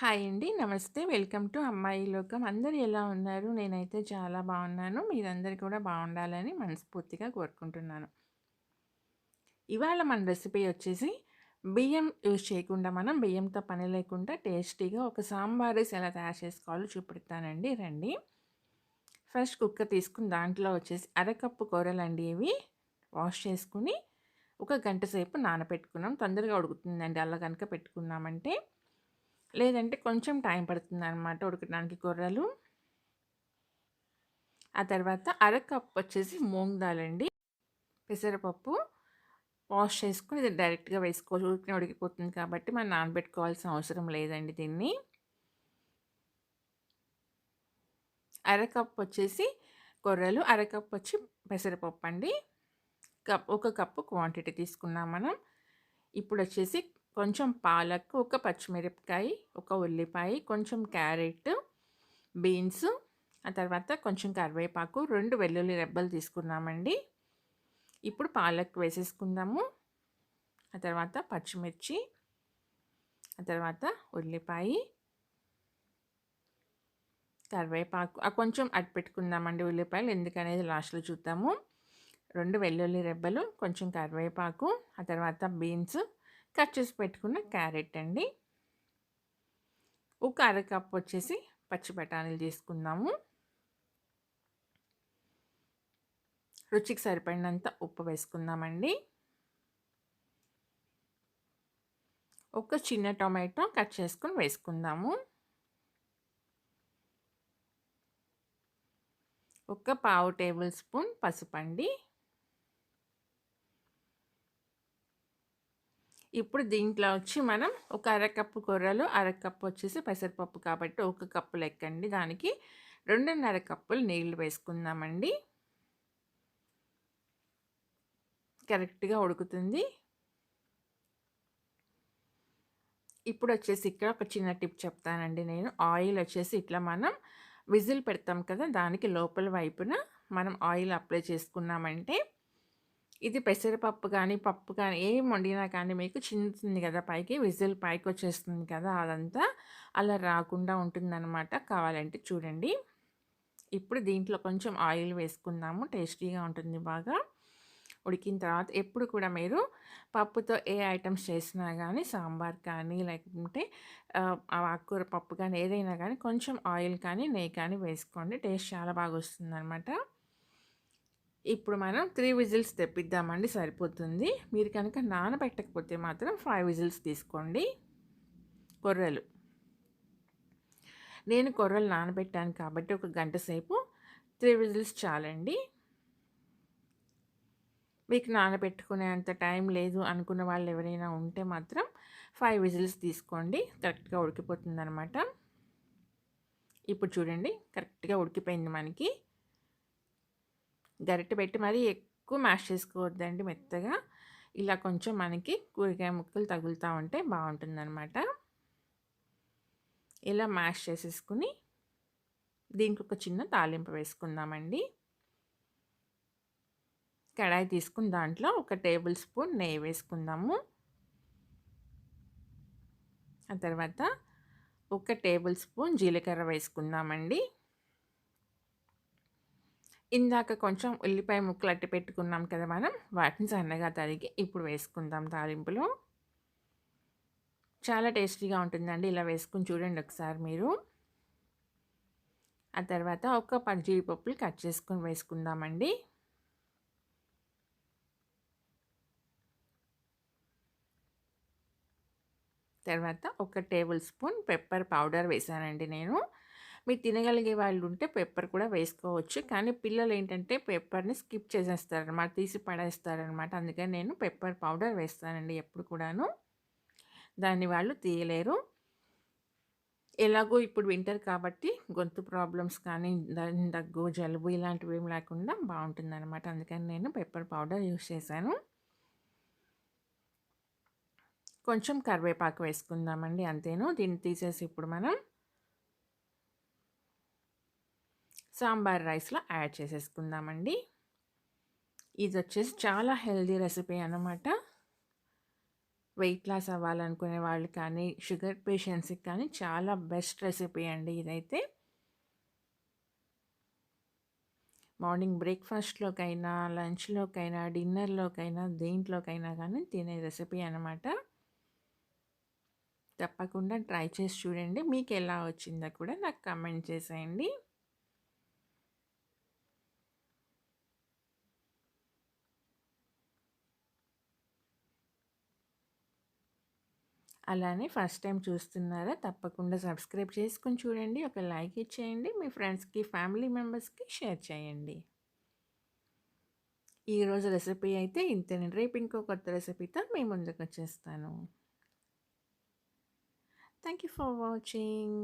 Hi అండి. నమస్తే. Welcome to అమ్మాయి లోకం. అందరు ఎలా ఉన్నారు? నేనైతే చాలా బాగున్నాను. మీరందరు కూడా బాగుండాలని మనస్ఫూర్తిగా కోరుకుంటున్నాను. ఇవాళ మన రెసిపీ వచ్చేసి బియ్యం యూజ్ చేయకుండా మనం బియ్యంతో పని లేకుండా టేస్టీగా ఒక సాంబార్ రైస్ ఎలా తయారు చేసుకోవాలో చూపెడతానండి రండి. ఫస్ట్ కుక్కర్ తీసుకుని దాంట్లో వచ్చేసి అరకప్పు కూరలండి ఇవి వాష్ చేసుకుని ఒక గంట సేపు నానబెట్టుకున్నాం. తొందరగా ఉడుకుతుందండి అలా కనుక పెట్టుకున్నామంటే. లేదంటే కొంచెం టైం పడుతుందనమాట ఉడకడానికి కూరలు. ఆ తర్వాత అర కప్ వచ్చేసి మూంగ్ దాలండి పెసరపప్పు వాష్ చేసుకుని ఇది డైరెక్ట్‌గా వేసుకోవచ్చు. ఉడికిన ఉడికిపోతుంది కాబట్టి మనం నానబెట్టుకోవాల్సిన అవసరం లేదండి దీన్ని. అర కప్ వచ్చేసి కొర్రలు, అర కప్ వచ్చి పెసరపప్పు అండి. కప్ ఒక కప్పు క్వాంటిటీ తీసుకున్నాం మనం. ఇప్పుడు వచ్చేసి కొంచెం పాలక్, ఒక పచ్చిమిరపకాయ, ఒక ఉల్లిపాయ, కొంచెం క్యారెట్, బీన్స్, ఆ తర్వాత కొంచెం కరివేపాకు, రెండు వెల్లుల్లి రెబ్బలు తీసుకున్నామండి. ఇప్పుడు పాలక్ వేసేసుకుందాము. ఆ తర్వాత పచ్చిమిర్చి, ఆ తర్వాత ఉల్లిపాయ కరివేపాకు ఆ కొంచెం అటు పెట్టుకుందామండి ఉల్లిపాయలు ఎందుకనేది లాస్ట్‌లో చూద్దాము. రెండు వెల్లుల్లి రెబ్బలు, కొంచెం కరివేపాకు, ఆ తర్వాత బీన్స్, కట్ చేసి పెట్టుకున్న క్యారెట్ అండి. ఒక అరకప్ వచ్చేసి పచ్చి బఠానీలు తీసుకుందాము. రుచికి సరిపడినంత ఉప్పు వేసుకుందామండి. ఒక చిన్న టొమాటో కట్ చేసుకొని వేసుకుందాము. ఒక పావు టేబుల్ స్పూన్ పసుపండి. ఇప్పుడు దీంట్లో వచ్చి మనం ఒక అరకప్పు కూరలు అరకప్పు వచ్చేసి పెసరపప్పు కాబట్టి ఒక కప్పు లెక్కండి. దానికి రెండున్నర కప్పులు నీళ్ళు వేసుకుందామండి. కరెక్ట్గా ఉడుకుతుంది. ఇప్పుడు వచ్చేసి ఇక్కడ ఒక చిన్న టిప్ చెప్తానండి నేను. ఆయిల్ వచ్చేసి ఇట్లా మనం విజిల్ పెడతాం కదా దానికి లోపల వైపున మనం ఆయిల్ అప్లై చేసుకున్నామంటే ఇది పెసరపప్పు కానీ పప్పు కానీ ఏం వండినా కానీ మీకు చిందుతుంది కదా పైకి విజిల్ పైకి వచ్చేస్తుంది కదా అదంతా. అలా రాకుండా ఉంటుందన్నమాట కావాలంటే చూడండి. ఇప్పుడు దీంట్లో కొంచెం ఆయిల్ వేసుకుందాము టేస్టీగా ఉంటుంది బాగా. ఉడికిన తర్వాత ఎప్పుడు కూడా మీరు పప్పుతో ఏ ఐటమ్స్ చేసినా కానీ సాంబార్ కానీ లేకుంటే ఆకుకూర పప్పు కానీ ఏదైనా కానీ కొంచెం ఆయిల్ కానీ నెయ్యి కానీ వేసుకోండి. టేస్ట్ చాలా బాగా వస్తుంది ఇప్పుడు మనం త్రీ విజిల్స్ తెప్పిద్దామండి సరిపోతుంది. మీరు కనుక నానబెట్టకపోతే మాత్రం ఫైవ్ విజిల్స్ తీసుకోండి. కొర్రలు. నేను కొర్రలు నానబెట్టాను కాబట్టి ఒక గంట సేపు త్రీ విజిల్స్ చాలండి. మీకు నానబెట్టుకునే అంత టైం లేదు అనుకున్న వాళ్ళు ఎవరైనా ఉంటే మాత్రం ఫైవ్ విజిల్స్ తీసుకోండి. కరెక్ట్గా ఉడికిపోతుంది అనమాట ఇప్పుడు చూడండి కరెక్ట్గా ఉడికిపోయింది మనకి. గరిటె పెట్టి మరీ ఎక్కువ మ్యాష్ చేసుకోవద్దండి మెత్తగా. ఇలా కొంచెం మనకి కూరగాయ ముక్కలు తగులుతూ ఉంటే బాగుంటుందన్నమాట. ఇలా మ్యాష్ చేసేసుకుని దీనికి ఒక చిన్న తాలింపు వేసుకుందామండి. కడాయి తీసుకుని దాంట్లో ఒక టేబుల్ స్పూన్ నెయ్యి వేసుకుందాము. ఆ తర్వాత ఒక టేబుల్ స్పూన్ జీలకర్ర వేసుకుందామండి. ఇందాక కొంచెం ఉల్లిపాయ ముక్కలు అట్టి పెట్టుకున్నాం కదా మనం వాటిని సన్నగా తరిగి ఇప్పుడు వేసుకుందాం తాలింపులో. చాలా టేస్టీగా ఉంటుందండి ఇలా వేసుకుని చూడండి ఒకసారి మీరు. ఆ తర్వాత ఒక పది జీడిపప్పులు కట్ చేసుకొని వేసుకుందామండి. తర్వాత ఒక టేబుల్ స్పూన్ పెప్పర్ పౌడర్ వేసానండి నేను. మీరు తినగలిగే వాళ్ళు ఉంటే పెప్పర్ కూడా వేసుకోవచ్చు. కానీ పిల్లలు ఏంటంటే పెప్పర్ని స్కిప్ చేసేస్తారనమాట. తీసి పడేస్తారనమాట. అందుకని నేను పెప్పర్ పౌడర్ వేస్తానండి ఎప్పుడు కూడాను. దాన్ని వాళ్ళు తీయలేరు. ఎలాగో ఇప్పుడు వింటర్ కాబట్టి గొంతు ప్రాబ్లమ్స్ కానీ దగ్గు జలుబు ఇలాంటివి ఏమి లేకుండా బాగుంటుందన్నమాట అందుకని నేను పెప్పర్ పౌడర్ యూస్ చేశాను. కొంచెం కరివేపాకు వేసుకుందామండి అంతేను. దీన్ని తీసేసి ఇప్పుడు మనం సాంబార్ రైస్లో యాడ్ చేసేసుకుందామండి. ఇది వచ్చేసి చాలా హెల్దీ రెసిపీ అనమాట వెయిట్ లాస్ అవ్వాలనుకునే వాళ్ళు కానీ షుగర్ పేషెంట్స్కి కానీ చాలా బెస్ట్ రెసిపీ అండి ఇదైతే. మార్నింగ్ బ్రేక్ఫాస్ట్లోకైనా లంచ్లోకైనా డిన్నర్లోకైనా దేంట్లోకైనా కానీ తినే రెసిపీ అనమాట తప్పకుండా ట్రై చేసి చూడండి. మీకు ఎలా వచ్చిందో కూడా నాకు కమెంట్ చేసేయండి. అలానే ఫస్ట్ టైం చూస్తున్నారా తప్పకుండా సబ్స్క్రైబ్ చేసుకొని చూడండి. ఒక లైక్ ఇచ్చేయండి. మీ ఫ్రెండ్స్కి ఫ్యామిలీ మెంబర్స్కి షేర్ చేయండి. ఈరోజు రెసిపీ అయితే ఇంతేనండి. రేపు ఇంకో కొత్త రెసిపీతో మీ ముందుకు వచ్చేస్తాను. Thank you for watching.